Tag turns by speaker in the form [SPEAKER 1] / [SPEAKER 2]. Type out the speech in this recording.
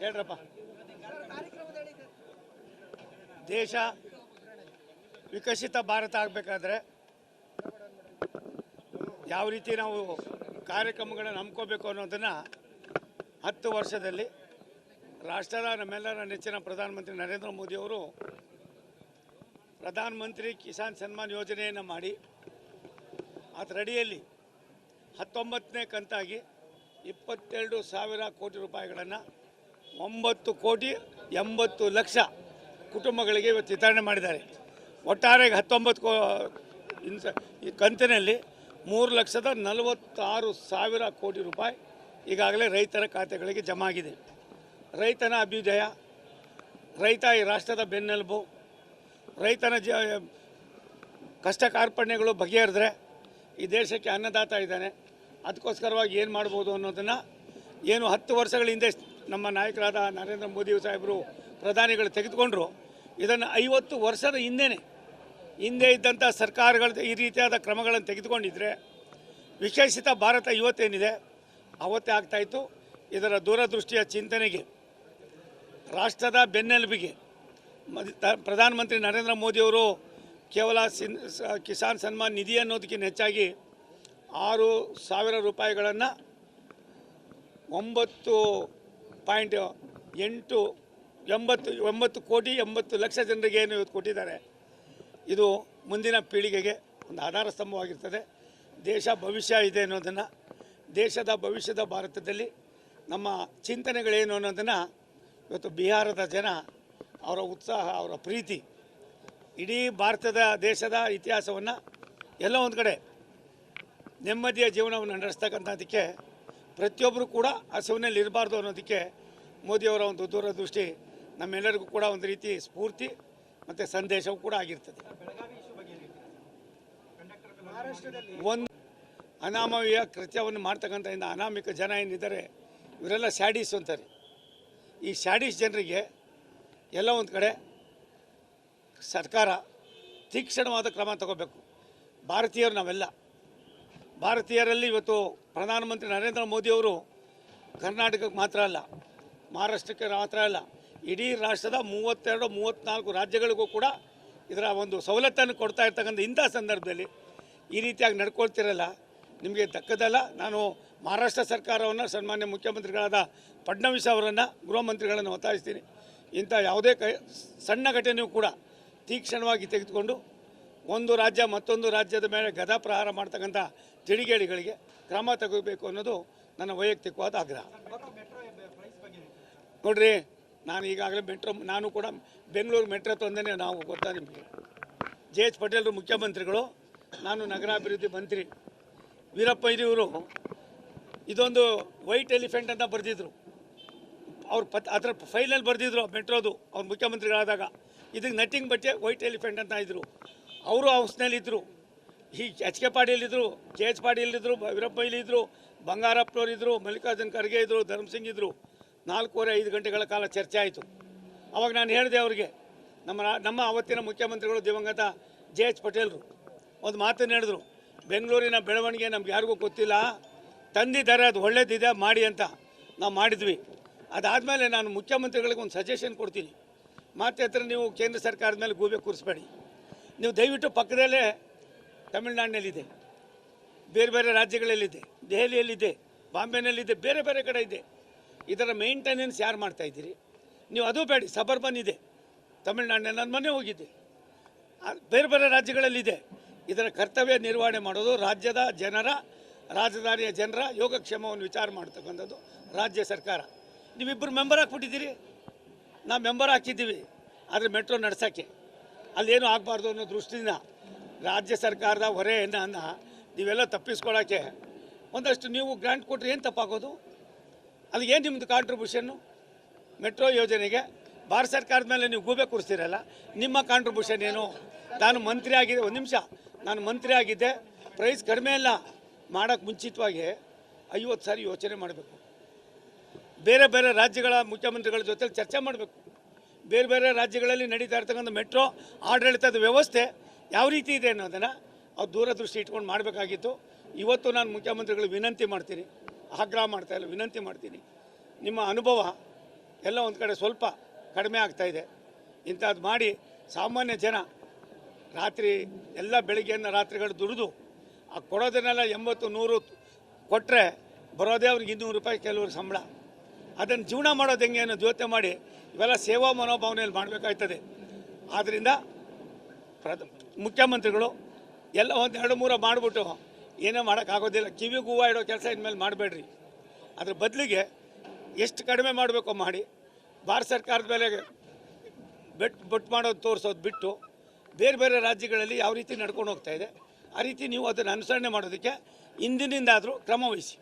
[SPEAKER 1] ಹೇಳ್ರಪ್ಪ. ದೇಶ ವಿಕಸಿತ ಭಾರತ ಆಗಬೇಕಾದ್ರೆ ಯಾವ ರೀತಿ ನಾವು ಕಾರ್ಯಕ್ರಮಗಳನ್ನು ಹಮ್ಕೋಬೇಕು ಅನ್ನೋದನ್ನು ಹತ್ತು ವರ್ಷದಲ್ಲಿ ರಾಷ್ಟ್ರದ ನಮ್ಮೆಲ್ಲರ ನೆಚ್ಚಿನ ಪ್ರಧಾನಮಂತ್ರಿ ನರೇಂದ್ರ ಮೋದಿಯವರು ಪ್ರಧಾನಮಂತ್ರಿ ಕಿಸಾನ್ ಸನ್ಮಾನ್ ಯೋಜನೆಯನ್ನು ಮಾಡಿ ಅದರಡಿಯಲ್ಲಿ ಹತ್ತೊಂಬತ್ತನೇ ಕಂತಾಗಿ ಇಪ್ಪತ್ತೆರಡು ಸಾವಿರ ಕೋಟಿ ರೂಪಾಯಿಗಳನ್ನು ಒಂಬತ್ತು ಕೋಟಿ ಎಂಬತ್ತು ಲಕ್ಷ ಕುಟುಂಬಗಳಿಗೆ ಇವತ್ತು ವಿತರಣೆ ಮಾಡಿದ್ದಾರೆ. ಒಟ್ಟಾರೆ ಹತ್ತೊಂಬತ್ತು ಕೋ ಈ ಕಂತಿನಲ್ಲಿ ಮೂರು ಲಕ್ಷದ ನಲವತ್ತಾರು ಸಾವಿರ ಕೋಟಿ ರೂಪಾಯಿ ಈಗಾಗಲೇ ರೈತರ ಖಾತೆಗಳಿಗೆ ಜಮಾ ಆಗಿದೆ ರೈತನ ಅಭ್ಯುದಯ, ರೈತ ಈ ರಾಷ್ಟ್ರದ ಬೆನ್ನೆಲುಬು, ರೈತನ ಜ ಕಷ್ಟ ಕಾರ್ಪಣ್ಯಗಳು ಬಗೆಹರಿದ್ರೆ ಈ ದೇಶಕ್ಕೆ ಅನ್ನದಾತ ಇದ್ದಾನೆ. ಅದಕ್ಕೋಸ್ಕರವಾಗಿ ಏನು ಮಾಡ್ಬೋದು ಅನ್ನೋದನ್ನು ಏನು ಹತ್ತು ವರ್ಷಗಳ ಹಿಂದೆ ನಮ್ಮ ನಾಯಕರಾದ ನರೇಂದ್ರ ಮೋದಿ ಸಾಹೇಬರು ಪ್ರಧಾನಿಗಳು ತೆಗೆದುಕೊಂಡ್ರು. ಇದನ್ನು ಐವತ್ತು ವರ್ಷದ ಹಿಂದೆನೇ, ಹಿಂದೆ ಇದ್ದಂಥ ಸರ್ಕಾರಗಳ ಈ ರೀತಿಯಾದ ಕ್ರಮಗಳನ್ನು ತೆಗೆದುಕೊಂಡಿದ್ರೆ ವಿಶೇಷಿತ ಭಾರತ ಇವತ್ತೇನಿದೆ? ಅವತ್ತೇ ಆಗ್ತಾಯಿತ್ತು ಇದರ ದೂರದೃಷ್ಟಿಯ ಚಿಂತನೆಗೆ, ರಾಷ್ಟ್ರದ ಬೆನ್ನೆಲುಬಿಗೆ ಪ್ರಧಾನಮಂತ್ರಿ ನರೇಂದ್ರ ಮೋದಿಯವರು ಕೇವಲ ಸಿನ್ ಕಿಸಾನ್ ಸನ್ಮಾನ್ ನಿಧಿ ಅನ್ನೋದಕ್ಕಿಂತ ಹೆಚ್ಚಾಗಿ ಆರು ಸಾವಿರ ರೂಪಾಯಿಗಳನ್ನು ಒಂಬತ್ತು ಪಾಯಿಂಟ್ ಎಂಟು, ಎಂಬತ್ತು ಒಂಬತ್ತು ಕೋಟಿ, ಎಂಬತ್ತು ಲಕ್ಷ ಜನರಿಗೆ ಏನು ಇವತ್ತು ಕೊಟ್ಟಿದ್ದಾರೆ. ಇದು ಮುಂದಿನ ಪೀಳಿಗೆಗೆ ಒಂದು ಆಧಾರ ಸ್ತಂಭವಾಗಿರ್ತದೆ. ದೇಶ ಭವಿಷ್ಯ ಇದೆ ಅನ್ನೋದನ್ನು, ದೇಶದ ಭವಿಷ್ಯದ ಭಾರತದಲ್ಲಿ ನಮ್ಮ ಚಿಂತನೆಗಳೇನು ಅನ್ನೋದನ್ನು ಇವತ್ತು ಬಿಹಾರದ ಜನ ಅವರ ಉತ್ಸಾಹ, ಅವರ ಪ್ರೀತಿ, ಇಡೀ ಭಾರತದ, ದೇಶದ ಇತಿಹಾಸವನ್ನು ಎಲ್ಲ ಒಂದು ಕಡೆ ನೆಮ್ಮದಿಯ ಜೀವನವನ್ನು ನಡೆಸ್ತಕ್ಕಂಥದ್ದಕ್ಕೆ ಪ್ರತಿಯೊಬ್ಬರು ಕೂಡ ಹಸಿವಿನಲ್ಲಿ ಇರಬಾರ್ದು ಅನ್ನೋದಕ್ಕೆ ಮೋದಿಯವರ ಒಂದು ದೂರದೃಷ್ಟಿ ನಮ್ಮೆಲ್ಲರಿಗೂ ಕೂಡ ಒಂದು ರೀತಿ ಸ್ಫೂರ್ತಿ ಮತ್ತು ಸಂದೇಶವೂ ಕೂಡ ಆಗಿರ್ತದೆ. ಒಂದು ಅನಾಮವೀಯ ಕೃತ್ಯವನ್ನು ಮಾಡ್ತಕ್ಕಂಥ ಇಂದ ಅನಾಮಿಕ ಜನ ಏನಿದ್ದಾರೆ, ಇವರೆಲ್ಲ ಸ್ಯಾಡೀಸ್ ಅಂತಾರೆ. ಈ ಸ್ಯಾಡೀಸ್ ಜನರಿಗೆ ಎಲ್ಲ ಒಂದು ಕಡೆ ಸರ್ಕಾರ ತೀಕ್ಷ್ಣವಾದ ಕ್ರಮ ತಗೋಬೇಕು. ಭಾರತೀಯರು ನಾವೆಲ್ಲ ಭಾರತೀಯರಲ್ಲಿ ಇವತ್ತು ಪ್ರಧಾನಮಂತ್ರಿ ನರೇಂದ್ರ ಮೋದಿಯವರು ಕರ್ನಾಟಕಕ್ಕೆ ಮಾತ್ರ ಅಲ್ಲ, ಮಹಾರಾಷ್ಟ್ರಕ್ಕೆ ಮಾತ್ರ ಅಲ್ಲ, ಇಡೀ ರಾಷ್ಟ್ರದ ಮೂವತ್ತೆರಡು ಮೂವತ್ತ್ನಾಲ್ಕು ರಾಜ್ಯಗಳಿಗೂ ಕೂಡ ಇದರ ಒಂದು ಸವಲತ್ತನ್ನು ಕೊಡ್ತಾ ಇರ್ತಕ್ಕಂಥ ಇಂಥ ಸಂದರ್ಭದಲ್ಲಿ ಈ ರೀತಿಯಾಗಿ ನಡ್ಕೊಳ್ತಿರಲ್ಲ. ನಿಮಗೆ ದಕ್ಕದಲ್ಲ. ನಾನು ಮಹಾರಾಷ್ಟ್ರ ಸರ್ಕಾರವನ್ನು, ಸನ್ಮಾನ್ಯ ಮುಖ್ಯಮಂತ್ರಿಗಳಾದ ಫಡ್ನವೀಸ್ ಅವರನ್ನು, ಗೃಹ ಮಂತ್ರಿಗಳನ್ನು ಒತ್ತಾಯಿಸ್ತೀನಿ. ಇಂಥ ಯಾವುದೇ ಕ, ಸಣ್ಣ ಘಟನೆಯೂ ಕೂಡ ತೀಕ್ಷ್ಣವಾಗಿ ತೆಗೆದುಕೊಂಡು ಒಂದು ರಾಜ್ಯ ಮತ್ತೊಂದು ರಾಜ್ಯದ ಮೇಲೆ ಗದಾ ಪ್ರಹಾರ ಮಾಡ್ತಕ್ಕಂಥ ತಿಳಿಗೇಡಿಗಳಿಗೆ ಕ್ರಮ ತಗೋಬೇಕು ಅನ್ನೋದು ನನ್ನ ವೈಯಕ್ತಿಕವಾದ ಆಗ್ರಹ. ನೋಡ್ರಿ, ನಾನು ಈಗಾಗಲೇ ಮೆಟ್ರೋ, ನಾನು ಕೂಡ ಬೆಂಗಳೂರು ಮೆಟ್ರೋ ತಂದೇ ನಾವು ಗೊತ್ತಾ ನಿಮಗೆ? ಜೆ ಎಚ್ ಪಟೇಲ್ರು ಮುಖ್ಯಮಂತ್ರಿಗಳು, ನಾನು ನಗರಾಭಿವೃದ್ಧಿ ಮಂತ್ರಿ. ವೀರಪ್ಪ ಇವರು ಇದೊಂದು ವೈಟ್ ಎಲಿಫೆಂಟ್ ಅಂತ ಬರೆದಿದ್ರು. ಅವ್ರು ಪತ್, ಅದರ ಫೈಲಲ್ಲಿ ಬರೆದಿದ್ರು ಮೆಟ್ರೋದು, ಅವ್ರು ಮುಖ್ಯಮಂತ್ರಿಗಳಾದಾಗ. ಇದಕ್ಕೆ ನಟ್ಟಿಂಗ್ ಬಟ್ಟೆ ವೈಟ್ ಎಲಿಫೆಂಟ್ ಅಂತ ಇದ್ದರು ಅವರು ಹೌಸ್ನಲ್ಲಿದ್ದರು ಈ ಎಚ್ ಕೆ ಪಾಟೀಲ್ ಇದ್ರು, ಜೆ ಎಚ್ ಪಾಟೀಲಿದ್ದರು ವೀರಪ್ಪ ಇದ್ರು, ಬಂಗಾರಪ್ಪನವ್ರು ಇದ್ದರು ಮಲ್ಲಿಕಾರ್ಜುನ್ ಖರ್ಗೆ ಇದ್ದರು ಧರ್ಮಸಿಂಗ್ ಇದ್ದರು ನಾಲ್ಕೂವರೆ, ಐದು ಗಂಟೆಗಳ ಕಾಲ ಚರ್ಚೆ ಆಯಿತು. ಅವಾಗ ನಾನು ಹೇಳಿದೆ ಅವರಿಗೆ, ನಮ್ಮ ನಮ್ಮ ಅವತ್ತಿನ ಮುಖ್ಯಮಂತ್ರಿಗಳು ದಿವಂಗತ ಜೆ ಎಚ್ ಪಟೇಲ್ರು. ಒಂದು ಮಾತನ್ನು ಹೇಳಿದ್ರು, ಬೆಂಗಳೂರಿನ ಬೆಳವಣಿಗೆ ನಮ್ಗೆ ಯಾರಿಗೂ ಗೊತ್ತಿಲ್ಲ, ತಂದಿದ್ದಾರೆ, ಅದು ಒಳ್ಳೇದಿದೆ, ಮಾಡಿ ಅಂತ ನಾವು ಮಾಡಿದ್ವಿ. ಅದಾದಮೇಲೆ ನಾನು ಮುಖ್ಯಮಂತ್ರಿಗಳಿಗೆ ಒಂದು ಸಜೆಷನ್ ಕೊಡ್ತೀನಿ. ಮತ್ತೆ ಹತ್ರ ನೀವು ಕೇಂದ್ರ ಸರ್ಕಾರದ ಮೇಲೆ ಗೂಬೆ ಕೂರಿಸ್ಬೇಡಿ. ನೀವು ದಯವಿಟ್ಟು ಪಕ್ಕದಲ್ಲೇ ತಮಿಳ್ನಾಡಿನಲ್ಲಿದೆ. ಬೇರೆ ಬೇರೆ ರಾಜ್ಯಗಳಲ್ಲಿದೆ. ದೆಹಲಿಯಲ್ಲಿದೆ ಬಾಂಬೆನಲ್ಲಿದೆ ಬೇರೆ ಬೇರೆ ಕಡೆ ಇದೆ. ಇದರ ಮೇಂಟೆನೆನ್ಸ್ ಯಾರು ಮಾಡ್ತಾ ಇದ್ದೀರಿ? ನೀವು ಅದು ಬೇಡಿ ಸಬರ್ಬನ್ ಇದೆ. ತಮಿಳ್ನಾಡಿನಲ್ಲಿ ನನ್ನ ಮನೆ ಹೋಗಿದ್ದೆ ಆ, ಬೇರೆ ಬೇರೆ ರಾಜ್ಯಗಳಲ್ಲಿದೆ. ಇದರ ಕರ್ತವ್ಯ ನಿರ್ವಹಣೆ ಮಾಡೋದು ರಾಜ್ಯದ ಜನರ ರಾಜಧಾನಿಯ ಜನರ ಯೋಗಕ್ಷೇಮವನ್ನು ವಿಚಾರ ಮಾಡ್ತಕ್ಕಂಥದ್ದು ರಾಜ್ಯ ಸರ್ಕಾರ. ನೀವಿಬ್ಬರು ಮೆಂಬರ್ ಹಾಕ್ಬಿಟ್ಟಿದ್ದೀರಿ ನಾವು ಮೆಂಬರ್ ಹಾಕಿದ್ದೀವಿ. ಆದರೆ ಮೆಟ್ರೋ ನಡೆಸೋಕ್ಕೆ. ಅಲ್ಲೇನು ಆಗಬಾರ್ದು ಅನ್ನೋ ದೃಷ್ಟಿಯಿಂದ ರಾಜ್ಯ ಸರ್ಕಾರದ ಹೊರೆಯನ್ನು ನೀವೆಲ್ಲ ತಪ್ಪಿಸ್ಕೊಳ್ಳೋಕ್ಕೆ ಒಂದಷ್ಟು ನೀವು ಗ್ರ್ಯಾಂಟ್ ಕೊಟ್ಟರೆ ಏನು ತಪ್ಪಾಗೋದು? ಅದು ಏನು ನಿಮ್ಮದು ಕಾಂಟ್ರಿಬ್ಯೂಷನ್ನು ಮೆಟ್ರೋ ಯೋಜನೆಗೆ ಭಾರತ ಸರ್ಕಾರದ ಮೇಲೆ ನೀವು ಗೂಬೆ ಕೂರಿಸ್ತೀರಲ್ಲ? ನಿಮ್ಮ ಕಾಂಟ್ರಿಬ್ಯೂಷನ್ ಏನು? ನಾನು ಮಂತ್ರಿ ಆಗಿದ್ದೆ ಒಂದು ನಿಮಿಷ. ನಾನು ಮಂತ್ರಿ ಆಗಿದ್ದೆ. ಪ್ರೈಸ್ ಕಡಿಮೆ ಇಲ್ಲ ಮಾಡೋಕ್ಕೆ ಮುಂಚಿತವಾಗಿ ಐವತ್ತು ಸಾರಿ ಯೋಚನೆ ಮಾಡಬೇಕು. ಬೇರೆ ಬೇರೆ ರಾಜ್ಯಗಳ ಮುಖ್ಯಮಂತ್ರಿಗಳ ಜೊತೆ ಚರ್ಚೆ ಮಾಡಬೇಕು. ಬೇರೆ ಬೇರೆ ರಾಜ್ಯಗಳಲ್ಲಿ ನಡೀತಾ ಇರ್ತಕ್ಕಂಥ ಮೆಟ್ರೋ ಆಡಳಿತದ ವ್ಯವಸ್ಥೆ ಯಾವ ರೀತಿ ಇದೆ ಅನ್ನೋದನ್ನು ಅವ್ರು ದೂರದೃಷ್ಟಿ ಇಟ್ಕೊಂಡು ಮಾಡಬೇಕಾಗಿತ್ತು. ಇವತ್ತು ನಾನು ಮುಖ್ಯಮಂತ್ರಿಗಳಿಗೆ ವಿನಂತಿ ಮಾಡ್ತೀನಿ. ಆಗ್ರಹ ಮಾಡ್ತಾ ಇಲ್ಲ, ವಿನಂತಿ ಮಾಡ್ತೀನಿ. ನಿಮ್ಮ ಅನುಭವ ಎಲ್ಲ ಒಂದು ಕಡೆ ಸ್ವಲ್ಪ ಕಡಿಮೆ ಆಗ್ತಾಯಿದೆ ಇಂಥದ್ದು ಮಾಡಿ ಸಾಮಾನ್ಯ ಜನ ರಾತ್ರಿ ಎಲ್ಲ ಬೆಳಿಗ್ಗೆಯಿಂದ ರಾತ್ರಿಗಳು ದುಡಿದು ಆ ಕೊಡೋದನ್ನೆಲ್ಲ ಎಂಬತ್ತು, ನೂರು ಕೊಟ್ಟರೆ ಬರೋದೇ ಅವ್ರಿಗೆ ಇನ್ನೂರು ರೂಪಾಯಿ ಕೆಲವ್ರ ಸಂಬಳ. ಅದನ್ನು ಜೀವನ ಮಾಡೋದು ಹೆಂಗೆ ಅನ್ನೋ ಜೊತೆ ಮಾಡಿ ಇವೆಲ್ಲ ಸೇವಾ ಮನೋಭಾವನೆಯಲ್ಲಿ ಮಾಡಬೇಕಾಯ್ತದೆ. ಆದ್ದರಿಂದ ಪ್ರಧ ಮುಖ್ಯಮಂತ್ರಿಗಳು ಎಲ್ಲ ಒಂದು ಎರಡು ಮೂರ ಮಾಡಿಬಿಟ್ಟು ಏನೂ ಮಾಡೋಕ್ಕಾಗೋದಿಲ್ಲ ಕಿವಿಗೆ ಹೂವು ಇಡೋ ಕೆಲಸ ಇನ್ಮೇಲೆ ಮಾಡಬೇಡ್ರಿ. ಅದ್ರ ಬದಲಿಗೆ ಎಷ್ಟು ಕಡಿಮೆ ಮಾಡಬೇಕೋ ಮಾಡಿ ಭಾರತ ಸರ್ಕಾರದ ಮೇಲೆ ಬೆಟ್ ಬೊಟ್ಟು ಮಾಡೋದು ತೋರಿಸೋದು ಬಿಟ್ಟು ಬೇರೆ ಬೇರೆ ರಾಜ್ಯಗಳಲ್ಲಿ ಯಾವ ರೀತಿ ನಡ್ಕೊಂಡು ಹೋಗ್ತಾ ಇದೆ, ಆ ರೀತಿ ನೀವು ಅದನ್ನು ಅನುಸರಣೆ ಮಾಡೋದಕ್ಕೆ ಇಂದಿನಿಂದಾದರೂ ಕ್ರಮ ವಹಿಸಿ.